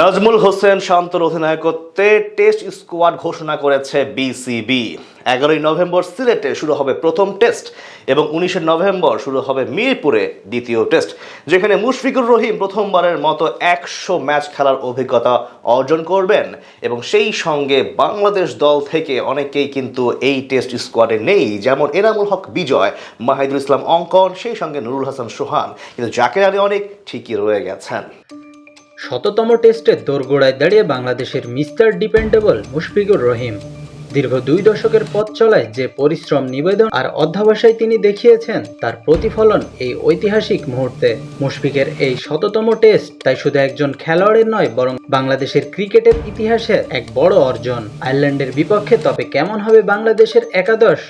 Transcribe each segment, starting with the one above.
নাজমুল হোসেন শান্তর অধিনায়কত্বে test squad ঘোষণা করেছে বিসিবি। এগারোই নভেম্বর সিলেটে শুরু হবে প্রথম টেস্ট এবং উনিশে নভেম্বর শুরু হবে মিরপুরে দ্বিতীয় টেস্ট, যেখানে মুশফিকুর রহিম প্রথমবারের মতো একশো ম্যাচ খেলার অভিজ্ঞতা অর্জন করবেন এবং সেই সঙ্গে বাংলাদেশ দল থেকে অনেকেই কিন্তু এই টেস্ট স্কোয়াডে নেই, যেমন এনামুল হক বিজয়, মাহিদুল ইসলাম অঙ্কন, সেই সঙ্গে নুরুল হাসান সোহান। কিন্তু জাকের আলী অনেক ঠিকই রয়ে গেছেন। শততম টেস্টে দোরগোড়ায় দাঁড়িয়ে বাংলাদেশের মিস্টার ডিপেন্ডেবল মুশফিকুর রহিম। দীর্ঘ দুই দশকের পথ চলায় যে পরিশ্রম, নিবেদন আর অধ্যাবসায় তিনি দেখিয়েছেন, তার প্রতিফলন এই ঐতিহাসিক মুহূর্তে। মুশফিকের এই শততম টেস্ট তাই শুধু একজন খেলোয়াড়ের নয়, বরং বাংলাদেশের ক্রিকেটের ইতিহাসে এক বড় অর্জন। আয়ারল্যান্ডের বিপক্ষে তবে কেমন হবে বাংলাদেশের একাদশ?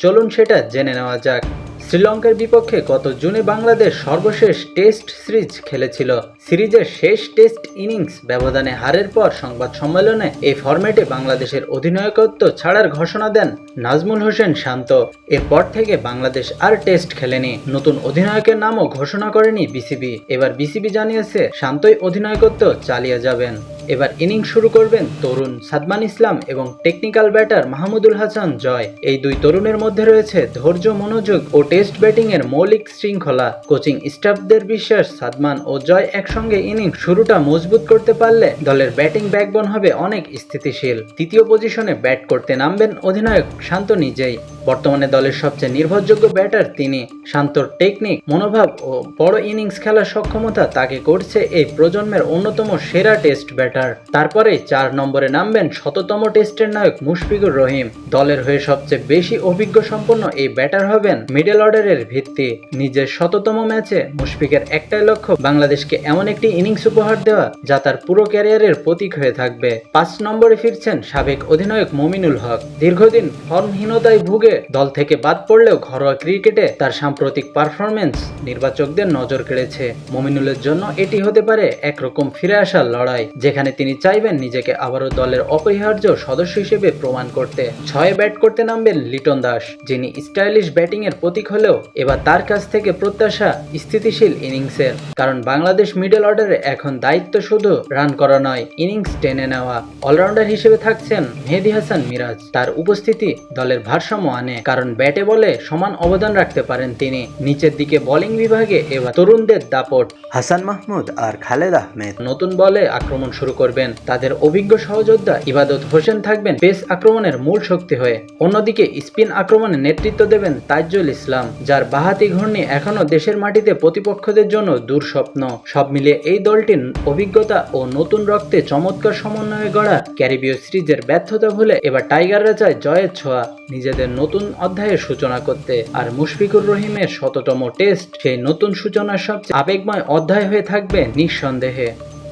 চলুন সেটা জেনে নেওয়া যাক। শ্রীলঙ্কার বিপক্ষে গত জুনে বাংলাদেশ সর্বশেষ টেস্ট সিরিজ খেলেছিল। সিরিজের শেষ টেস্ট ইনিংস ব্যবধানে হারের পর সংবাদ সম্মেলনে এই ফরম্যাটে বাংলাদেশের অধিনায়কত্ব ছাড়ার ঘোষণা দেন নাজমুল হোসেন শান্ত। এরপর থেকে বাংলাদেশ আর টেস্ট খেলেনি। নতুন অধিনায়কের নামও ঘোষণা করেনি বিসিবি। এবার বিসিবি জানিয়েছে, শান্তই অধিনায়কত্ব চালিয়ে যাবেন। এবার ইনিংস শুরু করবেন তরুণ সাদমান ইসলাম এবং টেকনিক্যাল ব্যাটার মাহমুদুল হাসান জয়। এই দুই তরুণের মধ্যে রয়েছে ধৈর্য, মনোযোগ ও টেস্ট ব্যাটিং এর মৌলিক শৃঙ্খলা। কোচিং স্টাফদের বিশ্বাস সাদমান ও জয় একসঙ্গে ইনিংস শুরুটা মজবুত করতে পারলে দলের ব্যাটিং ব্যাকবোন হবে অনেক স্থিতিশীল। তৃতীয় পজিশনে ব্যাট করতে নামবেন অধিনায়ক শান্ত নিজেই। বর্তমানে দলের সবচেয়ে নির্ভরযোগ্য ব্যাটার তিনি। শান্তর টেকনিক, মনোভাব ও বড় ইনিংস খেলার সক্ষমতা তাকে করছে এই প্রজন্মের অন্যতম সেরা টেস্ট ব্যাটার। তারপরে চার নম্বরে নামবেন শততম টেস্টের নায়ক মুশফিকুর রহিম। দলের হয়ে সবচেয়ে বেশি অভিজ্ঞ সম্পন্ন এই ব্যাটার হবেন মিডল অর্ডারের ভিত্তি। নিজের শততম ম্যাচে মুশফিকের একটাই লক্ষ্য, বাংলাদেশকে এমন একটি ইনিংস উপহার দেওয়া, যা তার পুরো ক্যারিয়ারের প্রতীক হয়ে থাকবে। পাঁচ নম্বরে ফিরছেন সাবেক অধিনায়ক মমিনুল হক। দীর্ঘদিন ফর্মহীনতায় ভুগে দল থেকে বাদ পড়লেও ঘরোয়া ক্রিকেটে তার সাম্প্রতিক পারফরমেন্স নির্বাচকদের নজর কেড়েছে। মমিনুলের জন্য এটি হতে পারে একরকম ফিরে আসার লড়াই, যেখানে তিনি চাইবেন নিজেকে আবারও দলের অপরিহার্য সদস্য হিসেবে প্রমাণ করতে। ছয়ে ব্যাট করতে নামবেন লিটন দাস যিনি স্টাইলিশ ব্যাটিং এর প্রতীক হলেও এবার তার কাছ থেকে প্রত্যাশা স্থিতিশীল ইনিংসের। কারণ বাংলাদেশ মিডল অর্ডারে এখন দায়িত্ব শুধু রান করা নয় ইনিংস টেনে নেওয়া। অলরাউন্ডার হিসেবে থাকছেন মেহেদি হাসান মিরাজ। তার উপস্থিতি দলের ভারসাম্য আনে কারণ ব্যাটে বলে সমান অবদান রাখতে পারেন তিনি। নিচের দিকে বোলিং বিভাগে এবার তরুণদের দাপট। হাসান মাহমুদ আর খালেদ আহমেদ। নতুন বলে আক্রমণ শুরু করবেন। তাদের অভিজ্ঞ সহযোদ্ধা ইবাদত হোসেন থাকবেন পেস আক্রমণের মূল শক্তি হয়ে। অন্যদিকে স্পিন আক্রমণে নেতৃত্ব দেবেন তাজ্জুল ইসলাম, যার বাহাতি ঘূর্ণি এখনও দেশের মাটিতে প্রতিপক্ষদের জন্য দুঃস্বপ্ন। সব মিলিয়ে এই দলটির অভিজ্ঞতা ও নতুন রক্তে চমৎকার সমন্বয়ে গড়া ক্যারিবীয় সিরিজের ব্যর্থতা ভুলে এবার টাইগাররা চায় জয়ের ছোঁয়া, নিজেদের নতুন অধ্যায়ের সূচনা করতে। আর মুশফিকুর রহিমের শততম টেস্ট, সেই নতুন সূচনার সবচেয়ে আবেগময় অধ্যায় হয়ে থাকবে নিঃসন্দেহে।